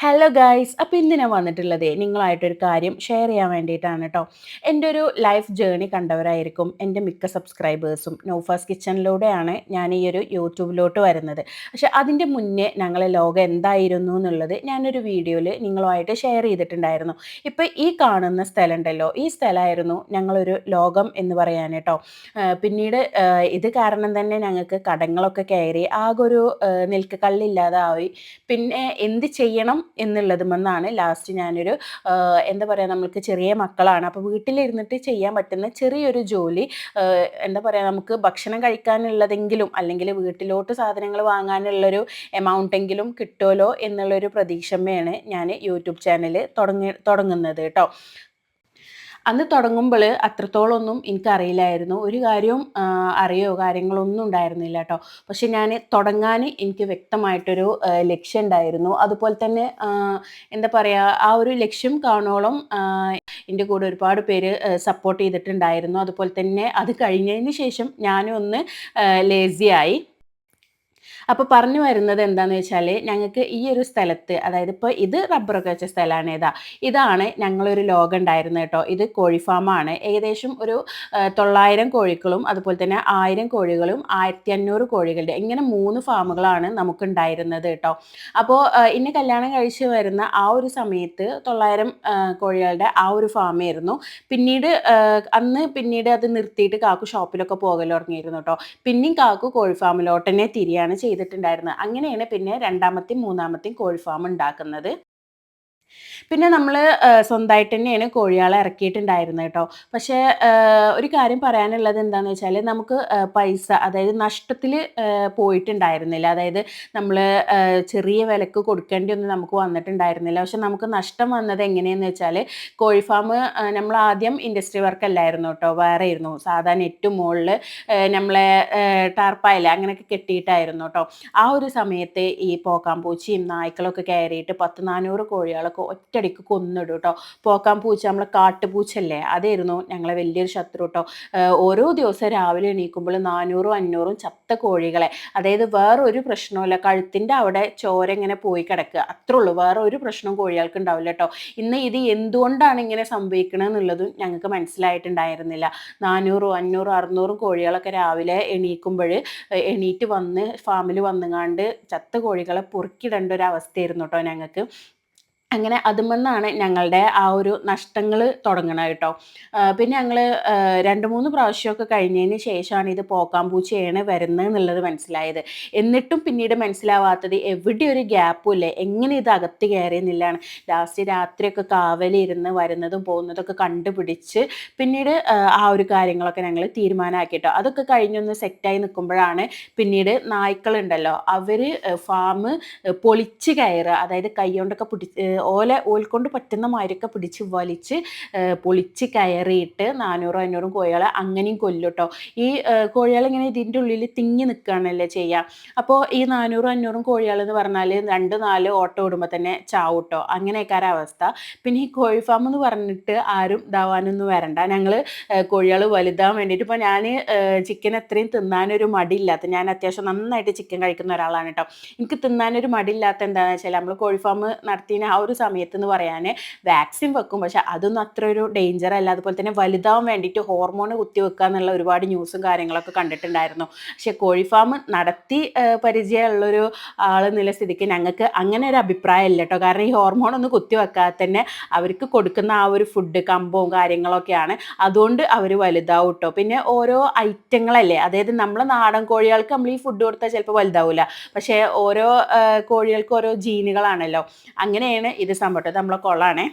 Hello guys അപ്പോൾ ഇന്ന് ഞാൻ വന്നിട്ടുള്ളത് നിങ്ങളായിട്ടൊരു കാര്യം ഷെയർ ചെയ്യാൻ വേണ്ടിയിട്ടാണ് കേട്ടോ എന്റെ ഒരു ലൈഫ് ജേണി കണ്ടവരായിരിക്കും എന്റെ മിക്ക സബ്സ്ക്രൈബേഴ്സും നോഫാസ് കിച്ചണിലൂടെയാണ് ഞാൻ ഈ ഒരു യൂട്യൂബിലോട്ട് വരുന്നത്. പക്ഷെ അതിന്റെ മുന്നേ ഞങ്ങളെ ലോകം എന്തായിരുന്നു എന്നുള്ളത് ഞാനൊരു വീഡിയോയിൽ നിങ്ങളുമായിട്ട് ഷെയർ ചെയ്തിട്ടുണ്ടായിരുന്നു. ഇപ്പോൾ ഈ കാണുന്ന സ്ഥലം ഉണ്ടല്ലോ ഈ സ്ഥലമായിരുന്നു ഞങ്ങളൊരു ലോകം എന്ന് പറയാൻ കേട്ടോ പിന്നീട് ഇത് കാരണം തന്നെ ഞങ്ങൾക്ക് കടങ്ങളൊക്കെ കയറി ആകെ ഒരു നിൽക്ക് കള്ളില്ലാതായി പിന്നെ എന്ത് ചെയ്യണം എന്നുള്ളത് എന്നാണ് ലാസ്റ്റ് ഞാനൊരു എന്താ പറയുക നമ്മൾക്ക് ചെറിയ മക്കളാണ്. അപ്പോൾ വീട്ടിലിരുന്നിട്ട് ചെയ്യാൻ പറ്റുന്ന ചെറിയൊരു ജോലി എന്താ പറയുക നമുക്ക് ഭക്ഷണം കഴിക്കാനുള്ളതെങ്കിലും അല്ലെങ്കിൽ വീട്ടിലോട്ട് സാധനങ്ങൾ വാങ്ങാനുള്ളൊരു എമൗണ്ടെങ്കിലും കിട്ടുമല്ലോ എന്നുള്ളൊരു പ്രതീക്ഷമയാണ് ഞാൻ യൂട്യൂബ് ചാനൽ തുടങ്ങി തുടങ്ങുന്നത് കേട്ടോ. അന്ന് തുടങ്ങുമ്പോൾ അത്രത്തോളമൊന്നും എനിക്കറിയില്ലായിരുന്നു. ഒരു കാര്യവും അറിയോ കാര്യങ്ങളൊന്നും ഉണ്ടായിരുന്നില്ല കേട്ടോ പക്ഷെ ഞാൻ തുടങ്ങാൻ എനിക്ക് വ്യക്തമായിട്ടൊരു ലക്ഷ്യം ഉണ്ടായിരുന്നു അതുപോലെ തന്നെ എന്താ പറയുക ആ ഒരു ലക്ഷ്യം കാണോളം എന്റെ കൂടെ ഒരുപാട് പേര് സപ്പോർട്ട് ചെയ്തിട്ടുണ്ടായിരുന്നു. അതുപോലെ തന്നെ അത് കഴിഞ്ഞതിന് ശേഷം ഞാനും ഒന്ന് ലേസിയായി. അപ്പോൾ പറഞ്ഞു വരുന്നത് എന്താണെന്ന് വെച്ചാൽ ഞങ്ങൾക്ക് ഈ ഒരു സ്ഥലത്ത് അതായത് ഇപ്പോൾ ഇത് റബ്ബറൊക്കെ വെച്ച സ്ഥലമാണ് ഏതാ? ഇതാണ് ഞങ്ങളൊരു ലോകം ഉണ്ടായിരുന്നത് കേട്ടോ. ഇത് കോഴി ഫാമാണ് ഏകദേശം ഒരു തൊള്ളായിരം കോഴികളും അതുപോലെ തന്നെ ആയിരം കോഴികളും ആയിരത്തി അഞ്ഞൂറ് കോഴികളുടെ ഇങ്ങനെ മൂന്ന് ഫാമുകളാണ് നമുക്ക് ഉണ്ടായിരുന്നത് കേട്ടോ. അപ്പോൾ ഇന്നെ കല്യാണം കഴിച്ച് വരുന്ന ആ ഒരു സമയത്ത് തൊള്ളായിരം കോഴികളുടെ ആ ഒരു ഫാമായിരുന്നു. പിന്നീട് അന്ന് പിന്നീട് അത് നിർത്തിയിട്ട് കാക്കു ഷോപ്പിലൊക്കെ പോകൽ തുടങ്ങിയിരുന്നു കേട്ടോ. പിന്നെയും കാക്കു കോഴി തിരിയാണ് ചെയ്തത്. ചെയ്തിട്ടുണ്ടായിരുന്നത്. അങ്ങനെയാണ് പിന്നെ രണ്ടാമത്തെയും മൂന്നാമത്തെയും കോഴി ഫാം ഉണ്ടാക്കുന്നത്. പിന്നെ നമ്മൾ സ്വന്തമായിട്ട് തന്നെയാണ് കോഴികളെ ഇറക്കിയിട്ടുണ്ടായിരുന്നത് കേട്ടോ. പക്ഷേ ഒരു കാര്യം പറയാനുള്ളത് എന്താണെന്ന് വെച്ചാൽ നമുക്ക് പൈസ അതായത് നഷ്ടത്തിൽ പോയിട്ടുണ്ടായിരുന്നില്ല. അതായത് നമ്മൾ ചെറിയ വിലക്ക് കൊടുക്കേണ്ടി ഒന്നും നമുക്ക് വന്നിട്ടുണ്ടായിരുന്നില്ല. പക്ഷെ നമുക്ക് നഷ്ടം വന്നത് എങ്ങനെയെന്ന് വെച്ചാൽ കോഴി ഫാം നമ്മൾ ആദ്യം ഇൻഡസ്ട്രി വർക്ക് അല്ലായിരുന്നു കേട്ടോ. വേറെ ആയിരുന്നു. സാധാരണ ഏറ്റവും മുകളിൽ നമ്മളെ ടാർപ്പായില്ല അങ്ങനെയൊക്കെ കെട്ടിയിട്ടായിരുന്നു കേട്ടോ. ആ ഒരു സമയത്ത് ഈ പോക്കാമ്പൂച്ചിയും നായ്ക്കളൊക്കെ കയറിയിട്ട് പത്ത് നാനൂറ് കോഴികളൊക്കെ ഒറ്റയടിക്ക് കൊന്നിടും കേട്ടോ പോക്കാൻ പൂച്ച നമ്മളെ കാട്ടുപൂച്ചല്ലേ അതായിരുന്നു ഞങ്ങളെ വലിയൊരു ശത്രു കേട്ടോ ഓരോ ദിവസം രാവിലെ എണീക്കുമ്പോൾ നാനൂറും അഞ്ഞൂറും ചത്ത കോഴികളെ അതായത് വേറെ ഒരു പ്രശ്നവുമില്ല. കഴുത്തിന്റെ അവിടെ ചോര ഇങ്ങനെ പോയി കിടക്കുക. അത്രേ ഉള്ളൂ. വേറെ ഒരു പ്രശ്നവും കോഴികൾക്ക് ഉണ്ടാവില്ല കേട്ടോ ഇന്ന് ഇത് എന്തുകൊണ്ടാണ് ഇങ്ങനെ സംഭവിക്കണത് എന്നുള്ളതും ഞങ്ങൾക്ക് മനസ്സിലായിട്ടുണ്ടായിരുന്നില്ല. നാനൂറും അഞ്ഞൂറും അറുന്നൂറും കോഴികളൊക്കെ രാവിലെ എണീക്കുമ്പോൾ എണീറ്റ് വന്ന് ഫാമിൽ വന്നുകാണ്ട് ചത്ത കോഴികളെ പൊറുക്കിടേണ്ട ഒരു അവസ്ഥയായിരുന്നു കേട്ടോ ഞങ്ങൾക്ക്. അങ്ങനെ അതുമെന്നാണ് ഞങ്ങളുടെ ആ ഒരു നഷ്ടങ്ങൾ തുടങ്ങണത് കേട്ടോ. പിന്നെ ഞങ്ങൾ രണ്ട് മൂന്ന് പ്രാവശ്യമൊക്കെ കഴിഞ്ഞതിന് ശേഷമാണ് ഇത് പോക്കാമ്പൂച്ചയാണ് വരുന്നത് എന്നുള്ളത് മനസ്സിലായത്. എന്നിട്ടും പിന്നീട് മനസ്സിലാവാത്തത് എവിടെ ഒരു ഗ്യാപ്പും ഇല്ലേ. എങ്ങനെ ഇത് അകത്ത് കയറിയെന്നില്ലാണ് ലാസ്റ്റ് രാത്രിയൊക്കെ കാവലിരുന്ന് വരുന്നതും പോകുന്നതൊക്കെ കണ്ടുപിടിച്ച് പിന്നീട് ആ ഒരു കാര്യങ്ങളൊക്കെ ഞങ്ങൾ തീരുമാനമാക്കി കേട്ടോ അതൊക്കെ കഴിഞ്ഞൊന്ന് സെറ്റായി നിൽക്കുമ്പോഴാണ് പിന്നീട് നായ്ക്കളുണ്ടല്ലോ. അവർ ഫാം പൊളിച്ച് കയറുക. അതായത് കൈ കൊണ്ടൊക്കെ പിടിച്ച് ഓല ഓൽക്കൊണ്ട് പറ്റുന്ന മാരിക്ക പിടിച്ച് വലിച്ച് പൊളിച്ച് കയറിയിട്ട് നാനൂറും അഞ്ഞൂറും കോഴികളെ അങ്ങനെയും കൊല്ലുട്ടോ. ഈ കോഴികൾ ഇങ്ങനെ ഇതിന്റെ ഉള്ളിൽ തിങ്ങി നിൽക്കുകയാണല്ലേ ചെയ്യുക അപ്പോൾ ഈ നാനൂറും അഞ്ഞൂറും കോഴികൾ എന്ന് പറഞ്ഞാൽ രണ്ട് നാല് ഓട്ടോ ഇടുമ്പോൾ തന്നെ ചാവൂട്ടോ. അങ്ങനെയൊക്കെ അവസ്ഥ പിന്നെ ഈ കോഴി ഫാം എന്ന് പറഞ്ഞിട്ട് ആരും ഇതാവാനൊന്നും വരണ്ട. ഞങ്ങൾ കോഴികൾ വലുതാൻ വേണ്ടിയിട്ട് ഇപ്പോൾ ഞാൻ ചിക്കൻ എത്രയും തിന്നാനൊരു മടിയില്ലാത്ത ഞാൻ അത്യാവശ്യം നന്നായിട്ട് ചിക്കൻ കഴിക്കുന്ന ഒരാളാണ് കേട്ടോ. എനിക്ക് തിന്നാനൊരു മടിയില്ലാത്ത എന്താണെന്ന് വെച്ചാൽ നമ്മൾ കോഴി ഫാം നടത്തിയ ആ ഒരു സമയത്ത് എന്ന് പറയാൻ വാക്സിൻ വെക്കും. പക്ഷെ അതൊന്നും അത്ര ഒരു ഡേഞ്ചർ അല്ല. അതുപോലെ തന്നെ വലുതാവാൻ വേണ്ടിയിട്ട് ഹോർമോൺ കുത്തിവെക്കുക എന്നുള്ള ഒരുപാട് ന്യൂസും കാര്യങ്ങളൊക്കെ കണ്ടിട്ടുണ്ടായിരുന്നു. പക്ഷെ കോഴി ഫാം നടത്തി പരിചയമുള്ളൊരു ആൾ എന്നുള്ള സ്ഥിതിക്ക് ഞങ്ങൾക്ക് അങ്ങനെ ഒരു അഭിപ്രായം ഇല്ല കേട്ടോ. കാരണം ഈ ഹോർമോൺ ഒന്ന് കുത്തിവെക്കാതെ തന്നെ അവർക്ക് കൊടുക്കുന്ന ആ ഒരു ഫുഡ് കമ്പവും കാര്യങ്ങളൊക്കെയാണ്. അതുകൊണ്ട് അവർ വലുതാവും കേട്ടോ പിന്നെ ഓരോ ഐറ്റങ്ങളല്ലേ? അതായത് നമ്മൾ നാടൻ കോഴികൾക്ക് നമ്മൾ ഈ ഫുഡ് കൊടുത്താൽ ചിലപ്പോൾ വലുതാവില്ല പക്ഷേ ഓരോ കോഴികൾക്ക് ഓരോ ജീനുകളാണല്ലോ. അങ്ങനെയാണ് ഇത് സംഭവം നമ്മളെ കൊള്ളാണേ.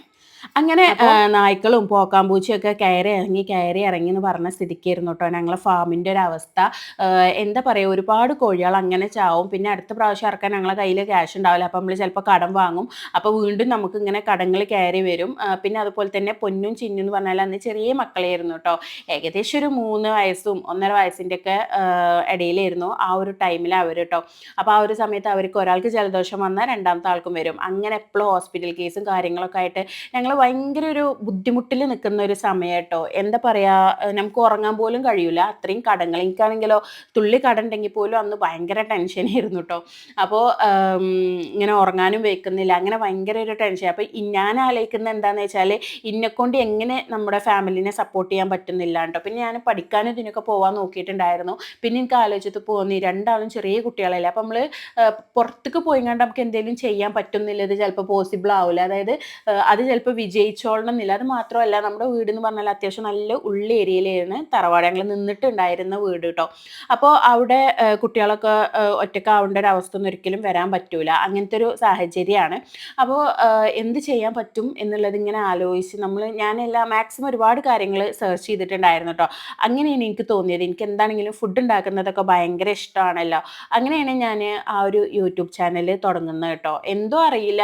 അങ്ങനെ നായ്ക്കളും പോക്കാമ്പൂച്ചയൊക്കെ കയറി ഇറങ്ങി കയറി ഇറങ്ങി എന്ന് പറഞ്ഞ സ്ഥിതിക്കായിരുന്നു കേട്ടോ. ഞങ്ങളെ ഫാമിന്റെ ഒരു അവസ്ഥ. എന്താ പറയുക ഒരുപാട് കോഴികൾ അങ്ങനെ ചാവും. പിന്നെ അടുത്ത പ്രാവശ്യം ഇറക്കാൻ ഞങ്ങളെ കയ്യിൽ ക്യാഷ് ഉണ്ടാവില്ല. അപ്പം നമ്മൾ ചിലപ്പോൾ കടം വാങ്ങും. അപ്പോൾ വീണ്ടും നമുക്ക് ഇങ്ങനെ കടങ്ങൾ കയറി വരും. പിന്നെ അതുപോലെ തന്നെ പൊന്നും ചിന്നും എന്ന് പറഞ്ഞാൽ അന്ന് ചെറിയ മക്കളായിരുന്നു കേട്ടോ. ഏകദേശം ഒരു മൂന്ന് വയസ്സും ഒന്നര വയസ്സിന്റെ ഒക്കെ ഇടയിലായിരുന്നു ആ ഒരു ടൈമിൽ അവർ കേട്ടോ. അപ്പോൾ ആ ഒരു സമയത്ത് അവർക്ക് ഒരാൾക്ക് ജലദോഷം വന്നാൽ രണ്ടാമത്തെ ആൾക്കും വരും. അങ്ങനെ എപ്പോഴും ഹോസ്പിറ്റൽ കേസും കാര്യങ്ങളൊക്കെ ആയിട്ട് ഞങ്ങൾ ഭയങ്കര ഒരു ബുദ്ധിമുട്ടിൽ നിൽക്കുന്ന ഒരു സമയം കേട്ടോ എന്താ പറയുക നമുക്ക് ഉറങ്ങാൻ പോലും കഴിയില്ല അത്രയും കടങ്ങൾ. എനിക്കാണെങ്കിലോ തുള്ളി കട ഉണ്ടെങ്കിൽ പോലും അന്ന് ഭയങ്കര ടെൻഷനായിരുന്നു കേട്ടോ അപ്പോൾ ഇങ്ങനെ ഉറങ്ങാനും വെക്കുന്നില്ല അങ്ങനെ ഭയങ്കര ഒരു ടെൻഷൻ അപ്പോൾ ഞാൻ ആലോചിക്കുന്നത് എന്താണെന്ന് വെച്ചാൽ ഇന്നെക്കൊണ്ട് എങ്ങനെ നമ്മുടെ ഫാമിലിനെ സപ്പോർട്ട് ചെയ്യാൻ പറ്റുന്നില്ല കേട്ടോ പിന്നെ ഞാൻ പഠിക്കാനും ഇതിനൊക്കെ പോകാൻ നോക്കിയിട്ടുണ്ടായിരുന്നു. പിന്നെ എനിക്ക് ആലോചിച്ചത് പോകുന്നു രണ്ടാളും ചെറിയ കുട്ടികളല്ലേ. അപ്പോൾ നമ്മൾ പുറത്തേക്ക് പോയി കണ്ട് നമുക്ക് എന്തെങ്കിലും ചെയ്യാൻ പറ്റുന്നില്ല. ഇത് ചിലപ്പോൾ പോസിബിൾ ആവില്ല അതായത് അത് ചിലപ്പോൾ വിജയിച്ചോളണം എന്നില്ല. അത് മാത്രമല്ല നമ്മുടെ വീട് എന്ന് പറഞ്ഞാൽ അത്യാവശ്യം നല്ല ഉള്ള ഏരിയയിലായിരുന്നു. തറവാട് ഞങ്ങൾ നിന്നിട്ടുണ്ടായിരുന്ന വീട് കേട്ടോ അപ്പോൾ അവിടെ കുട്ടികളൊക്കെ ഒറ്റക്കാവേണ്ട ഒരു അവസ്ഥ ഒന്നും ഒരിക്കലും വരാൻ പറ്റൂല. അങ്ങനത്തെ ഒരു സാഹചര്യമാണ്. അപ്പോൾ എന്ത് ചെയ്യാൻ പറ്റും എന്നുള്ളത് ഇങ്ങനെ ആലോചിച്ച് നമ്മൾ ഞാനെല്ലാം മാക്സിമം ഒരുപാട് കാര്യങ്ങൾ സെർച്ച് ചെയ്തിട്ടുണ്ടായിരുന്നു കേട്ടോ അങ്ങനെയാണ് എനിക്ക് തോന്നിയത്. എനിക്ക് എന്താണെങ്കിലും ഫുഡ് ഉണ്ടാക്കുന്നതൊക്കെ ഭയങ്കര ഇഷ്ടമാണല്ലോ. അങ്ങനെയാണ് ഞാൻ ആ ഒരു യൂട്യൂബ് ചാനൽ തുടങ്ങുന്നത് കേട്ടോ എന്തോ അറിയില്ല.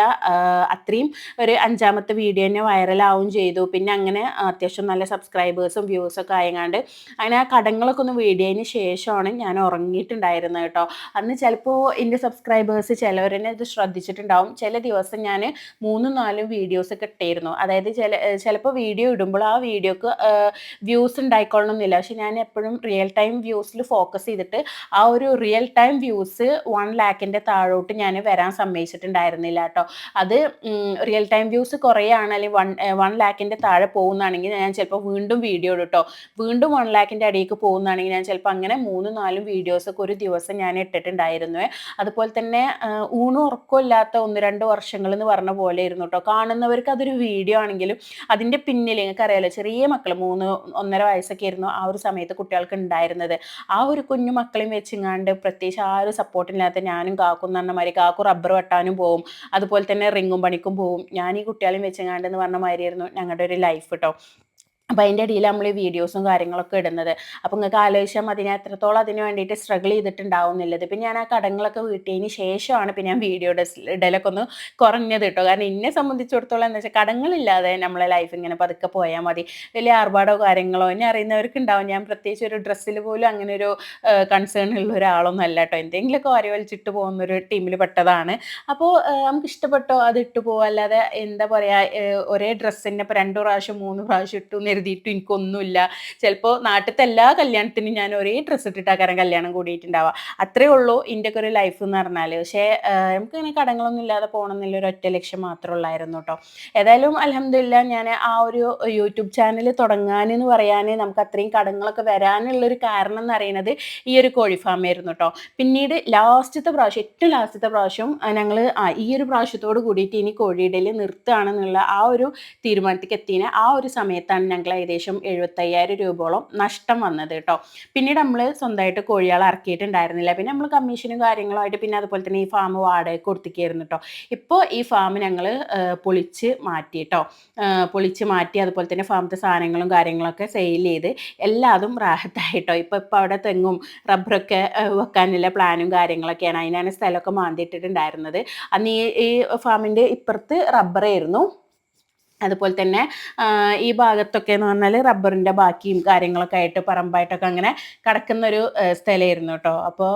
അത്രയും ഒരു അഞ്ചാമത്തെ വീഡിയോ തന്നെ വൈറലാവും ചെയ്തു. പിന്നെ അങ്ങനെ അത്യാവശ്യം നല്ല സബ്സ്ക്രൈബേഴ്സും വ്യൂസൊക്കെ ആയങ്ങാണ്ട് അങ്ങനെ ആ കടങ്ങളൊക്കെ ഒന്ന് വീഡിയോന് ശേഷമാണ് ഞാൻ ഉറങ്ങിയിട്ടുണ്ടായിരുന്നത് കേട്ടോ. അന്ന് ചിലപ്പോൾ എന്റെ സബ്സ്ക്രൈബേഴ്സ് ചിലവരെന്നെ ഇത് ശ്രദ്ധിച്ചിട്ടുണ്ടാവും. ചില ദിവസം ഞാൻ മൂന്നും നാലും വീഡിയോസ് ഒക്കെ ഇട്ടായിരുന്നു അതായത് ചില ചിലപ്പോൾ വീഡിയോ ഇടുമ്പോൾ ആ വീഡിയോക്ക് വ്യൂസ് ഉണ്ടായിക്കൊള്ളണമെന്നില്ല പക്ഷെ ഞാൻ എപ്പോഴും റിയൽ ടൈം വ്യൂസിൽ ഫോക്കസ് ചെയ്തിട്ട് ആ ഒരു റിയൽ ടൈം വ്യൂസ് വൺ ലാക്കിന്റെ താഴോട്ട് ഞാൻ വരാൻ സമ്മതിച്ചിട്ടുണ്ടായിരുന്നില്ല കേട്ടോ. അത് റിയൽ ടൈം വ്യൂസ് കുറയാണ് അല്ലെങ്കിൽ വൺ വൺ ലാക്കിന്റെ താഴെ പോകുന്നതാണെങ്കിൽ ഞാൻ ചിലപ്പോൾ വീണ്ടും വീഡിയോ ഇട്ടോ വീണ്ടും വൺ ലാക്കിന്റെ അടിയിലേക്ക് പോകുന്നതാണെങ്കിൽ ഞാൻ ചിലപ്പോൾ അങ്ങനെ മൂന്ന് നാലും വീഡിയോസൊക്കെ ഒരു ദിവസം ഞാൻ ഇട്ടിട്ടുണ്ടായിരുന്നു. അതുപോലെ തന്നെ ഊണും ഉറക്കമില്ലാത്ത ഒന്ന് രണ്ട് വർഷങ്ങൾ എന്ന് പറഞ്ഞ പോലെ ഇരുന്നു കേട്ടോ കാണുന്നവർക്ക് അതൊരു വീഡിയോ ആണെങ്കിലും അതിന്റെ പിന്നിൽ നിങ്ങൾക്ക് അറിയാലോ ചെറിയ മക്കൾ മൂന്ന് ഒന്നര വയസ്സൊക്കെ ആയിരുന്നു ആ ഒരു സമയത്ത് കുട്ടികൾക്ക് ഉണ്ടായിരുന്നത്. ആ ഒരു കുഞ്ഞു മക്കളെയും വെച്ചിങ്ങാണ്ട് പ്രത്യേകിച്ച് ആ ഒരു സപ്പോർട്ടില്ലാത്ത ഞാനും കാക്കും എന്ന് പറഞ്ഞ മാതിരി കാക്കു റബ്ബർ വെട്ടാനും പോവും. അതുപോലെ തന്നെ റിങ്ങും പണിക്കും പോവും. ഞാൻ ഈ കുട്ടികളെയും വെച്ചിങ്ങാണ്ട് എന്ന് പറഞ്ഞ മാതിരിയായിരുന്നു ഞങ്ങളുടെ ഒരു ലൈഫ് കേട്ടോ അപ്പോൾ അതിന്റെ ഇടയിൽ നമ്മൾ ഈ വീഡിയോസും കാര്യങ്ങളൊക്കെ ഇടുന്നത്. അപ്പോൾ നിങ്ങൾക്ക് ആലോചിച്ചാൽ അതിനെ എത്രത്തോളം അതിന് വേണ്ടിയിട്ട് സ്ട്രഗിൾ ചെയ്തിട്ടുണ്ടാവുന്നില്ലത് പിന്നെ ഞാൻ ആ കടങ്ങളൊക്കെ വീട്ടിയതിന് ശേഷമാണ് പിന്നെ ഞാൻ വീഡിയോയുടെ ഇടയിലൊക്കെ ഒന്ന് കുറഞ്ഞത് കേട്ടോ കാരണം എന്നെ സംബന്ധിച്ചിടത്തോളം എന്താ വെച്ചാൽ കടങ്ങളില്ലാതെ നമ്മളെ ലൈഫ് ഇങ്ങനെ പതുക്കെ പോയാൽ മതി. വലിയ ആർഭാടോ കാര്യങ്ങളോ എന്നെ അറിയുന്നവർക്ക് ഉണ്ടാവും ഞാൻ പ്രത്യേകിച്ച് ഒരു ഡ്രസ്സിൽ പോലും അങ്ങനെ ഒരു കൺസേൺ ഉള്ള ഒരാളൊന്നും അല്ല കേട്ടോ എന്തെങ്കിലുമൊക്കെ പോകുന്ന ഒരു ടീമിൽ പെട്ടതാണ്. അപ്പോൾ നമുക്ക് ഇഷ്ടപ്പെട്ടോ അത് ഇട്ട് പോകുക അല്ലാതെ എന്താ പറയുക ഒരേ ഡ്രസ്സിനെ ഇപ്പോൾ രണ്ട് പ്രാവശ്യം മൂന്ന് പ്രാവശ്യം ഇട്ടു കരുതിയിട്ടും എനിക്കൊന്നുമില്ല. ചിലപ്പോൾ നാട്ടിലത്തെ എല്ലാ കല്യാണത്തിനും ഞാൻ ഒരേ ഡ്രസ്സ് ഇട്ടിട്ടാക്കാരം കല്യാണം കൂടിയിട്ടുണ്ടാവുക. അത്രേ ഉള്ളൂ എന്റെ ഒക്കെ ഒരു ലൈഫ് എന്ന് പറഞ്ഞാൽ പക്ഷേ നമുക്കിങ്ങനെ കടങ്ങളൊന്നും ഇല്ലാതെ പോകണം എന്നുള്ള ഒരു ഒറ്റ ലക്ഷ്യം മാത്രമേ ഉള്ളായിരുന്നു കേട്ടോ. ഏതായാലും അലഹമില്ല ഞാൻ ആ ഒരു യൂട്യൂബ് ചാനൽ തുടങ്ങാനെന്ന് പറയാൻ നമുക്ക് അത്രയും കടങ്ങളൊക്കെ വരാനുള്ളൊരു കാരണം എന്ന് പറയുന്നത് ഈ ഒരു കോഴി ഫാമായിരുന്നു കേട്ടോ. പിന്നീട് ലാസ്റ്റത്തെ പ്രാവശ്യം ഏറ്റവും ലാസ്റ്റത്തെ പ്രാവശ്യം ഞങ്ങൾ ആ ഈ ഒരു പ്രാവശ്യത്തോട് കൂടിയിട്ട് ഇനി കോഴിയിടയിൽ നിർത്തുകയാണെന്നുള്ള ആ ഒരു തീരുമാനത്തേക്ക് എത്തിയ ആ ഒരു സമയത്താണ് ഞങ്ങൾ ഏകദേശം എഴുപത്തയ്യായിരം രൂപയോളം നഷ്ടം വന്നത് കേട്ടോ പിന്നീട് നമ്മൾ സ്വന്തമായിട്ട് കോഴികളെ ഇറക്കിയിട്ടുണ്ടായിരുന്നില്ല. പിന്നെ നമ്മൾ കമ്മീഷനും കാര്യങ്ങളുമായിട്ട് പിന്നെ അതുപോലെ തന്നെ ഈ ഫാം വാടക കൊടുത്തിക്കായിരുന്നു കേട്ടോ ഇപ്പോൾ ഈ ഫാം ഞങ്ങൾ പൊളിച്ച് മാറ്റി കേട്ടോ പൊളിച്ച് മാറ്റി അതുപോലെ തന്നെ ഫാമത്തെ സാധനങ്ങളും കാര്യങ്ങളൊക്കെ സെയിൽ ചെയ്ത് എല്ലാതും റാഹത്തായിട്ടോ ഇപ്പോൾ ഇപ്പോൾ അവിടെ തെങ്ങും റബ്ബറൊക്കെ വെക്കാനുള്ള പ്ലാനും കാര്യങ്ങളൊക്കെയാണ്. അതിനാണ് സ്ഥലമൊക്കെ മാന്തിയിട്ടിട്ടുണ്ടായിരുന്നത്. അന്ന് ഈ ഫാമിന്റെ ഇപ്പുറത്ത് റബ്ബറായിരുന്നു അതുപോലെ തന്നെ ഈ ഭാഗത്തൊക്കെ എന്ന് പറഞ്ഞാൽ റബ്ബറിന്റെ ബാക്കിയും കാര്യങ്ങളൊക്കെ ആയിട്ട് പറമ്പായിട്ടൊക്കെ അങ്ങനെ കിടക്കുന്നൊരു സ്ഥലമായിരുന്നു കേട്ടോ. അപ്പോൾ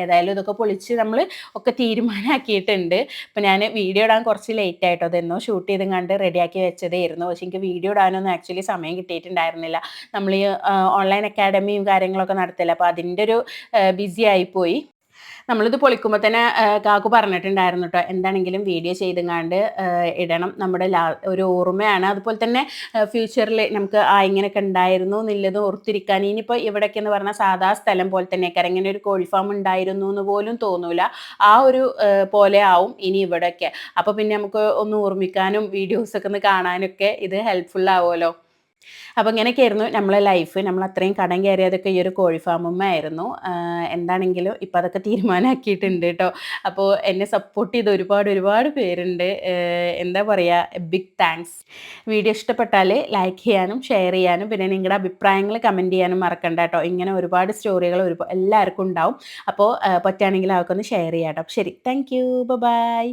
ഏതായാലും ഇതൊക്കെ പൊളിച്ച് നമ്മൾ ഒക്കെ തീരുമാനമാക്കിയിട്ടുണ്ട് അപ്പോൾ ഞാൻ വീഡിയോ ഇടാൻ കുറച്ച് ലേറ്റ് ആയിട്ടോ അതെന്നോ ഷൂട്ട് ചെയ്തും കണ്ട് റെഡിയാക്കി വെച്ചതായിരുന്നു. പക്ഷേ എനിക്ക് വീഡിയോ ഇടാനൊന്നും ആക്ച്വലി സമയം കിട്ടിയിട്ടുണ്ടായിരുന്നില്ല. നമ്മൾ ഈ ഓൺലൈൻ അക്കാഡമിയും കാര്യങ്ങളൊക്കെ നടത്തില്ല അപ്പോൾ അതിന്റെ ഒരു ബിസി ആയിപ്പോയി നമ്മളിത് പൊളിക്കുമ്പോൾ തന്നെ കാക്കു പറഞ്ഞിട്ടുണ്ടായിരുന്നു കേട്ടോ എന്താണെങ്കിലും വീഡിയോ ചെയ്തുങ്ങാണ്ട് ഇടണം. നമ്മുടെ ലാ ഒരു ഓർമ്മയാണ്. അതുപോലെ തന്നെ ഫ്യൂച്ചറിൽ നമുക്ക് ആ ഇങ്ങനെയൊക്കെ ഉണ്ടായിരുന്നു എന്നുള്ളത് ഓർത്തിരിക്കാൻ. ഇനിയിപ്പോൾ ഇവിടെയൊക്കെ എന്ന് പറഞ്ഞാൽ സാധാ സ്ഥലം പോലെ തന്നെ ഇങ്ങനെ ഒരു കോഴി ഫാം ഉണ്ടായിരുന്നു എന്ന് പോലും തോന്നൂല. ആ ഒരു പോലെ ആവും ഇനി ഇവിടെയൊക്കെ അപ്പോൾ പിന്നെ നമുക്ക് ഒന്ന് ഓർമ്മിക്കാനും വീഡിയോസൊക്കെ ഒന്ന് കാണാനൊക്കെ ഇത് ഹെൽപ്ഫുൾ ആവുമല്ലോ. അപ്പോൾ ഇങ്ങനെയൊക്കെയായിരുന്നു നമ്മളെ ലൈഫ് നമ്മൾ അത്രയും കടം കയറിയതൊക്കെ ഈ ഒരു കോഴി ഫാമുമായിരുന്നു എന്താണെങ്കിലും ഇപ്പോൾ അതൊക്കെ തീരുമാനമാക്കിയിട്ടുണ്ട് കേട്ടോ. അപ്പോൾ എന്നെ സപ്പോർട്ട് ചെയ്ത് ഒരുപാട് ഒരുപാട് പേരുണ്ട്. എന്താ പറയുക ബിഗ് താങ്ക്സ് വീഡിയോ ഇഷ്ടപ്പെട്ടാൽ ലൈക്ക് ചെയ്യാനും ഷെയർ ചെയ്യാനും പിന്നെ നിങ്ങളുടെ അഭിപ്രായങ്ങൾ കമന്റ് ചെയ്യാനും മറക്കണ്ട കേട്ടോ. ഇങ്ങനെ ഒരുപാട് സ്റ്റോറികൾ ഒരു എല്ലാവർക്കും ഉണ്ടാവും. അപ്പോൾ പറ്റുകയാണെങ്കിൽ അവർക്കൊന്ന് ഷെയർ ചെയ്യാം കേട്ടോ. ശരി താങ്ക് യു ബൈ